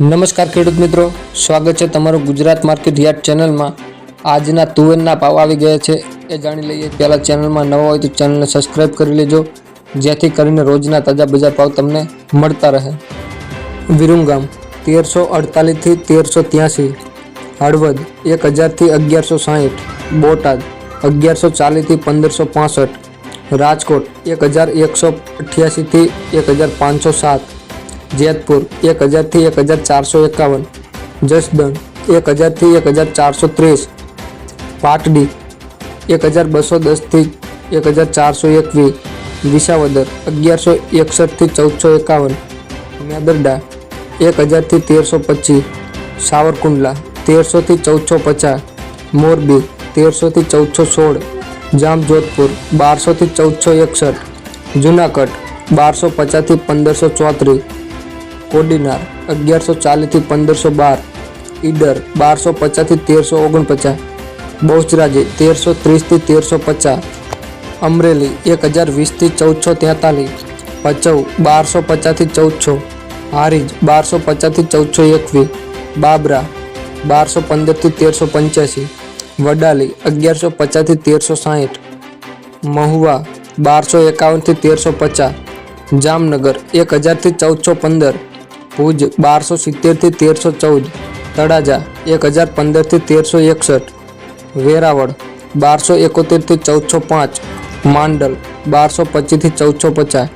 નમસ્કાર ખેડૂત મિત્રો. સ્વાગત છે તમારું ગુજરાત માર્કેટ યાર્ડ ચેનલમાં. આજના તુવેરના ભાવ આવી ગયા છે. એ જાણી લઈએ પહેલાં ચેનલમાં નવા હોય તો ચેનલને સબસ્ક્રાઈબ કરી લેજો. જેથી કરીને રોજના તાજા બજાર ભાવ તમને મળતા રહે. વિરુંગામ, તેરસો અડતાલીસથી તેરસો ત્યાંસી. હળવદ એક હજારથી અગિયારસો સાહીઠ. બોટાદ, અગિયારસો ચાલીસથી પંદરસો પાસઠ. રાજકોટ એક હજાર એકસો અઠ્યાસીથી એક હજાર પાંચસો સાત. જેતપુર એક હજારથી એક હજાર ચારસો એકાવન જસદણ એક હજારથી એક હજાર ચારસો ત્રીસ પાટડી એક હજાર બસો દસથી એક હજાર ચારસો એકવીસ વિસાવદર અગિયારસો એકસઠથી ચૌદસો એકાવન મેદરડા એક હજારથી તેરસો પચીસ સાવરકુંડલા, તેરસોથી ચૌદસો પચાસ મોરબી, તેરસોથી ચૌદસો સોળ જામજોધપુર, બારસોથી ચૌદસો એકસઠ જુનાગઢ બારસો પચાસથી પંદરસો ચોત્રીસ કોડીનાર, અગિયારસો ચાલીસથી પંદરસો બાર, ઈડર, બારસો પચાસથી તેરસો ઓગણપચાસ, બહુચરાજી તેરસો ત્રીસથી તેરસો પચાસ, અમરેલી એક હજાર વીસથી ચૌદસો તેતાલીસ, ભચાઉ બારસો પચાસથી ચૌદસો, હારીજ બારસો પચાસથી ચૌદસો એકવીસ, બાબરા બારસો પંદરથી તેરસો પંચ્યાસી, વડાલી અગિયારસો પચાસથી તેરસો સાહીઠ, મહુવા બારસો એકાવનથી તેરસો પચાસ, જામનગર એક હજારથી ચૌદસો પંદર ભુજ બારસો સિત્તેરથી તેરસો ચૌદ, તળાજા એક હજાર પંદરથી તેરસો એકસઠ, વેરાવળ બારસો એકોતેરથી ચૌદસો પાંચ, માંડલ બારસો પચીસથી ચૌદસો પચાસ